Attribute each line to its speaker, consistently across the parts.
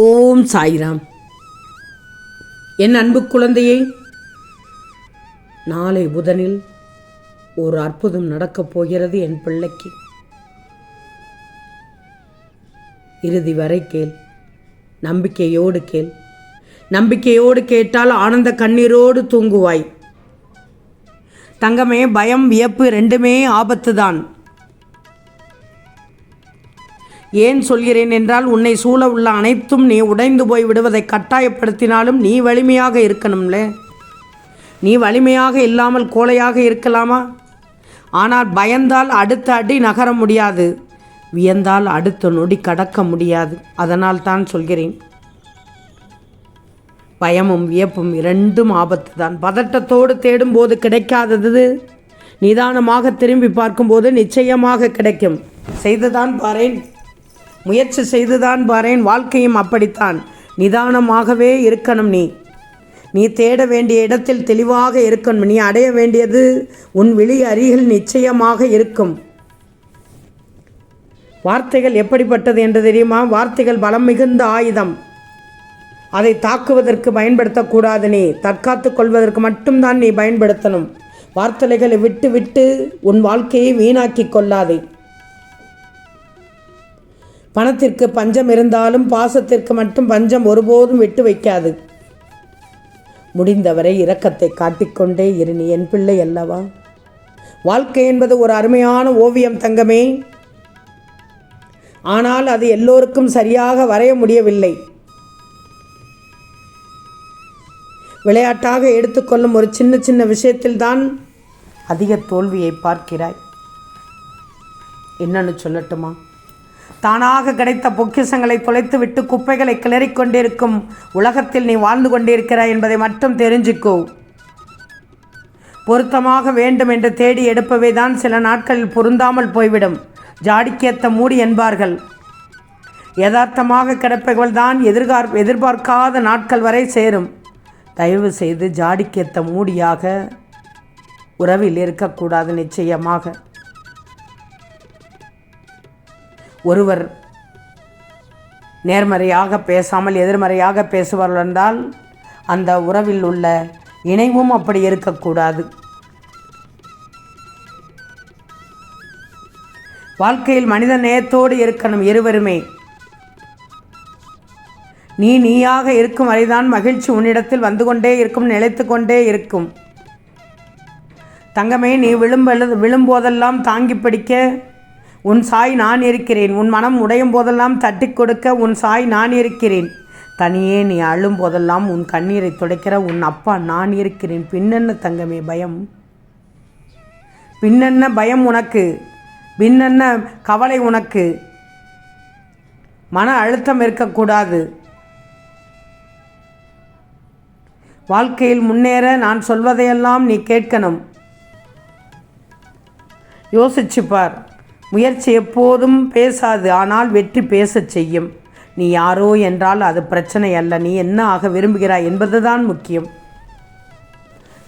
Speaker 1: ஓம் சாய்ராம். என் அன்பு குழந்தையே நாளை புதனில் ஒரு அற்புதம் நடக்கப் போகிறது என் பிள்ளைக்கு. இறுதி வரை கேள் நம்பிக்கையோடு கேள். நம்பிக்கையோடு கேட்டால் ஆனந்த கண்ணீரோடு தூங்குவாய். தங்கமே பயம் வியப்பு ரெண்டுமே ஆபத்து தான் ஏன் சொல்கிறேன் என்றால் உன்னை சூழ உள்ள அனைத்தும் நீ உடைந்து போய் விடுவதை கட்டாயப்படுத்தினாலும் நீ வலிமையாக இருக்கணும்ல. நீ வலிமையாக இல்லாமல் கோழையாக இருக்கலாமா? ஆனால் பயந்தால் அடுத்த அடி நகர முடியாது. வியந்தால் அடுத்த நொடி கடக்க முடியாது. அதனால் தான் சொல்கிறேன். பயமும் வியப்பும் இரண்டும் ஆபத்து தான் பதட்டத்தோடு தேடும்போது கிடைக்காதது நிதானமாக திரும்பி பார்க்கும்போது நிச்சயமாக கிடைக்கும். செய்துதான் பாரேன். முயற்சி செய்துதான் பாரேன் வாழ்க்கையும் அப்படித்தான். நிதானமாகவே இருக்கணும் நீ. நீ தேட வேண்டிய இடத்தில் தெளிவாக இருக்கணும். நீ அடைய வேண்டியது உன் விழி அருகில் நிச்சயமாக இருக்கும். வார்த்தைகள் எப்படிப்பட்டது என்று தெரியுமா? வார்த்தைகள் பலம் மிகுந்த ஆயுதம். அதை தாக்குவதற்கு பயன்படுத்தக்கூடாது நீ. தற்காத்து கொள்வதற்கு மட்டும்தான் நீ பயன்படுத்தணும். வார்த்தைகளை விட்டு விட்டு உன் வாழ்க்கையை வீணாக்கி கொள்ளாதே. பணத்திற்கு பஞ்சம் இருந்தாலும் பாசத்திற்கு மட்டும் பஞ்சம் ஒருபோதும் விட்டு வைக்காது. முடிந்தவரை இரக்கத்தை காட்டிக்கொண்டே இரு நீ என் பிள்ளை அல்லவா? வாழ்க்கை என்பது ஒரு அருமையான ஓவியம் தங்கமே. ஆனால் அது எல்லோருக்கும் சரியாக வரைய முடியவில்லை. விளையாட்டாக எடுத்துக்கொள்ளும் ஒரு சின்ன சின்ன விஷயத்தில்தான் அதிக தோல்வியை பார்க்கிறாய். என்னன்னு சொல்லட்டுமா? தானாக கிடைத்த பொக்கிஷங்களை தொலைத்துவிட்டு குப்பைகளை கிளறிக்கொண்டிருக்கும் உலகத்தில் நீ வாழ்ந்து கொண்டிருக்கிறாய் என்பதை மட்டும் தெரிஞ்சுக்கோ. பொருத்தமாக வேண்டும் என்று தேடி எடுப்பவை தான் சில நாட்களில் பொருந்தாமல் போய்விடும். ஜாடிக்கேத்த மூடி என்பார்கள். யதார்த்தமாக கிடப்பைகள் தான் எதிர்கார் எதிர்பார்க்காத நாட்கள் வரை சேரும். தயவு செய்து ஜாடிக்கேத்த மூடியாக உறவில் இருக்கக்கூடாது நிச்சயமாக. ஒருவர் நேர்மறையாக பேசாமல் எதிர்மறையாக பேசுவார்கள் என்றால் அந்த உறவில் உள்ள இணைவும் அப்படி இருக்கக்கூடாது. வாழ்க்கையில் மனித நேயத்தோடு இருக்கணும் இருவருமே. நீ நீயாக இருக்கும் வரைதான் மகிழ்ச்சி உன்னிடத்தில் வந்து கொண்டே இருக்கும் நிலைத்து கொண்டே இருக்கும். தங்கமே நீ விழும்பெழு விழும்போதெல்லாம் தாங்கி பிடிக்க உன் சாய் நான் இருக்கிறேன். உன் மனம் உடையும் போதெல்லாம் தட்டி கொடுக்க உன் சாய் நான் இருக்கிறேன். தனியே நீ அழும் போதெல்லாம் உன் கண்ணீரை துடைக்கிற உன் அப்பா நான் இருக்கிறேன். பின்னென்ன தங்கமே பயம்? பின்னென்ன பயம் உனக்கு? பின்னென்ன கவலை உனக்கு? மன அழுத்தம் இருக்கக்கூடாது. வாழ்க்கையில் முன்னேற நான் சொல்வதையெல்லாம் நீ கேட்கணும். யோசிச்சுப்பார். முயற்சி எப்போதும் பேசாது ஆனால் வெற்றி பேசச் செய்யும். நீ யாரோ என்றால் அது பிரச்சனை அல்ல. நீ என்ன ஆக விரும்புகிறாய் என்பதுதான் முக்கியம்.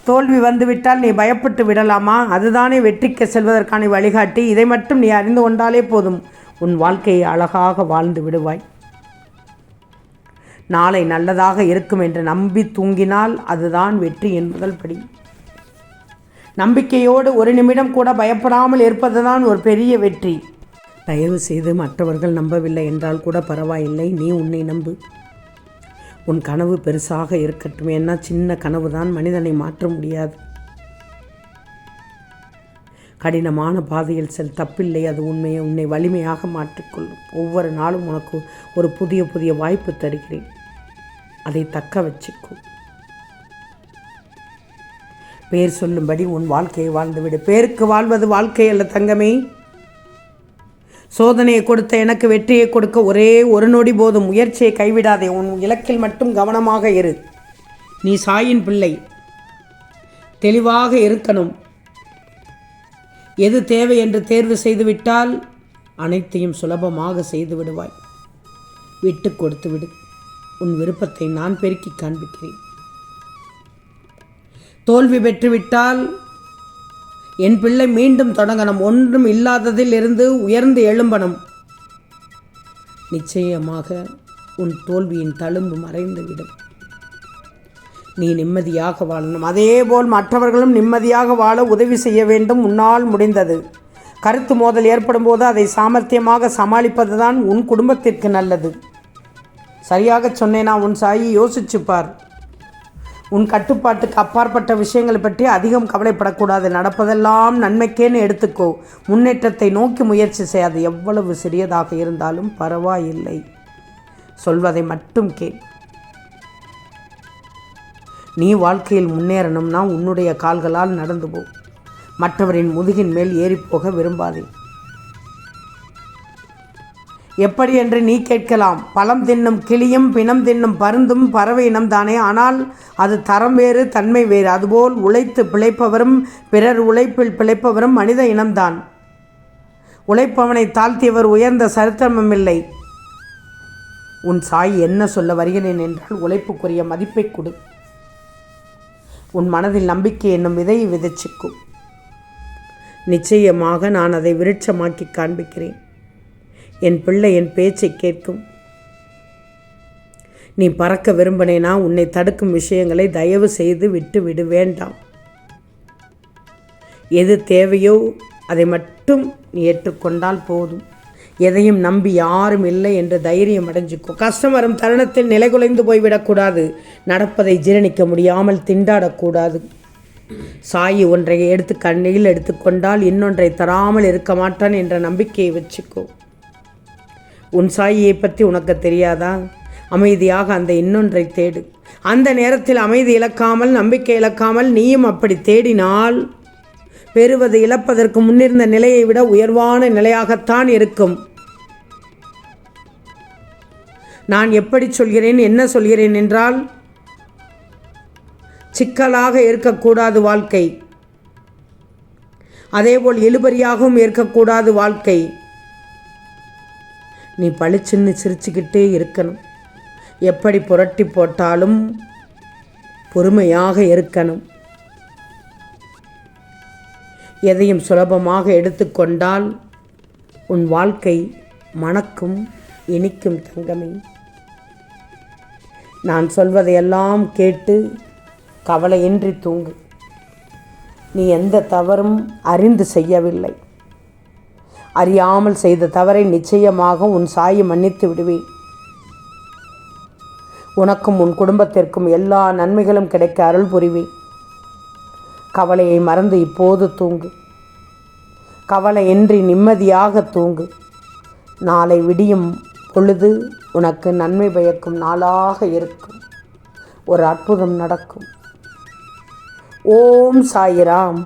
Speaker 1: தோல்வி வந்துவிட்டால் நீ பயப்பட்டு விடலாமா? அதுதானே வெற்றிக்கு செல்வதற்கான வழிகாட்டி. இதை மட்டும் நீ அறிந்து கொண்டாலே போதும். உன் வாழ்க்கையை அழகாக வாழ்ந்து விடுவாய். நாளை நல்லதாக இருக்கும் என்று நம்பி தூங்கினால் அதுதான் வெற்றி என்பதல் படி நம்பிக்கையோடு ஒரு நிமிடம் கூட பயப்படாமல் இருப்பதுதான் ஒரு பெரிய வெற்றி. தயவு செய்து மற்றவர்கள் நம்பவில்லை என்றால் கூட பரவாயில்லை. நீ உன்னை நம்பு. உன் கனவு பெருசாக இருக்கட்டும். ஏன்னா சின்ன கனவு தான் மனிதனை மாற்ற முடியாது. கடினமான பாதையில் செல் தப்பில்லை. அது உண்மையை உன்னை வலிமையாக மாற்றிக்கொள்ளும். ஒவ்வொரு நாளும் உனக்கு ஒரு புதிய புதிய வாய்ப்பு தருகிறேன். அதை தக்க வச்சுக்கும் பேர் சொல்லும்படி உன் வாழ்க்கையை வாழ்ந்துவிடு. பேருக்கு வாழ்வது வாழ்க்கை அல்ல தங்கமே. சோதனையை கொடுத்த எனக்கு வெற்றியை கொடுக்க ஒரே ஒரு நொடி போதும். முயற்சியை கைவிடாதே. உன் இலக்கில் மட்டும் கவனமாக இரு. நீ சாயின் பிள்ளை. தெளிவாக இருக்கணும். எது தேவை என்று தேர்வு செய்துவிட்டால் அனைத்தையும் சுலபமாக செய்து விடுவாய். விட்டு கொடுத்து விடு. உன் விருப்பத்தை நான் பெருக்கி காண்பிக்கிறேன். தோல்வி பெற்றுவிட்டால் என் பிள்ளை மீண்டும் தொடங்கணும் ஒன்றும் இல்லாததில் இருந்து உயர்ந்து எழும்பணும். நிச்சயமாக உன் தோல்வியின் தழும்பு மறைந்துவிடும். நீ நிம்மதியாக வாழணும். அதேபோல் மற்றவர்களும் நிம்மதியாக வாழ உதவி செய்ய வேண்டும். உன்னால் முடிந்தது. கருத்து மோதல் ஏற்படும் போது அதை சாமர்த்தியமாக சமாளிப்பது தான் உன் குடும்பத்திற்கு நல்லது. சரியாக சொன்னேனா உன் சாயி? யோசிச்சுப்பார். உன் கட்டுப்பாட்டுக்கு அப்பாற்பட்ட விஷயங்களை பற்றி அதிகம் கவலைப்படக்கூடாது. நடப்பதெல்லாம் நன்மைக்கேன்னு எடுத்துக்கோ. முன்னேற்றத்தை நோக்கி முயற்சி செய்யாது எவ்வளவு சிறியதாக இருந்தாலும் பரவாயில்லை. சொல்வதை மட்டும் கேள். நீ வாழ்க்கையில் முன்னேறணும்னா உன்னுடைய கால்களால் நடந்து போ. மற்றவரின் முதுகின் மேல் ஏறிப்போக விரும்பாதே. எப்படி என்று நீ கேட்கலாம். பழம் தின்னும் கிளியும் பிணம் தின்னும் பருந்தும் பறவை இனம்தானே. ஆனால் அது தரம் வேறு தன்மை வேறு. அதுபோல் உழைத்து பிழைப்பவரும் பிறர் உழைப்பில் பிழைப்பவரும் மனித இனம்தான். உழைப்பவனை தாழ்த்தியவர் உயர்ந்த சரித்திரமில்லை. உன் சாய் என்ன சொல்ல வருகிறேன் என்றால் உழைப்புக்குரிய மதிப்பை கொடு. உன் மனதில் நம்பிக்கை என்னும் விதையை விதைச்சிக்கும் நிச்சயமாக நான் அதை விருட்சமாக்கி காண்பிக்கிறேன். என் பிள்ளை என் பேச்சை கேட்கும். நீ பறக்க விரும்பினேனா உன்னை தடுக்கும் விஷயங்களை தயவு செய்து விட்டு விடு வேண்டாம். எது தேவையோ அதை மட்டும் நீ ஏற்றுக்கொண்டால் போதும். எதையும் நம்பி யாரும் இல்லை என்று தைரியம் அடைஞ்சுக்கோ. கஷ்டம் வரும் தருணத்தில் நிலைகுலைந்து போய்விடக்கூடாது நடப்பதை ஜீரணிக்க முடியாமல் திண்டாடக்கூடாது சாயி ஒன்றை எடுத்து கண்ணில் எடுத்துக்கொண்டால் இன்னொன்றை தராமல் இருக்க மாட்டான் என்ற நம்பிக்கையை வச்சுக்கோ. உன் சாயியை பற்றி உனக்கு தெரியாதா? அமைதியாக அந்த இன்னொன்றை தேடு. அந்த நேரத்தில் அமைதி இழக்காமல் நம்பிக்கை இழக்காமல் நீயும் அப்படி தேடினால் பெறுவது இழப்பதற்கு முன்னிருந்த நிலையை விட உயர்வான நிலையாகத்தான் இருக்கும். நான் எப்படி சொல்கிறேன் என்ன சொல்கிறேன் என்றால் சிக்கலாக இருக்கக்கூடாது வாழ்க்கை. அதேபோல் இழுபறியாகவும் இருக்கக்கூடாது வாழ்க்கை. நீ பளிச்சுன்னு சிரிச்சுக்கிட்டே இருக்கணும். எப்படி புரட்டி போட்டாலும் பொறுமையாக இருக்கணும். எதையும் சுலபமாக எடுத்துக்கொண்டால் உன் வாழ்க்கை மணக்கும் இனிக்கும் தங்கமே. நான் சொல்வதையெல்லாம் கேட்டு கவலையின்றி தூங்கு. நீ எந்த தவறும் அறிந்து செய்யவில்லை. அறியாமல் செய்த தவறை நிச்சயமாக உன் சாயை மன்னித்து விடுவேன். உனக்கும் உன் குடும்பத்திற்கும் எல்லா நன்மைகளும் கிடைக்க அருள் புரிவேன். கவலையை மறந்து இப்போது தூங்கு. கவலையின்றி நிம்மதியாக தூங்கு. நாளை விடியும் பொழுது உனக்கு நன்மை பயக்கும் நாளாக இருக்கும். ஒரு அற்புதம் நடக்கும். ஓம் சாயிராம்.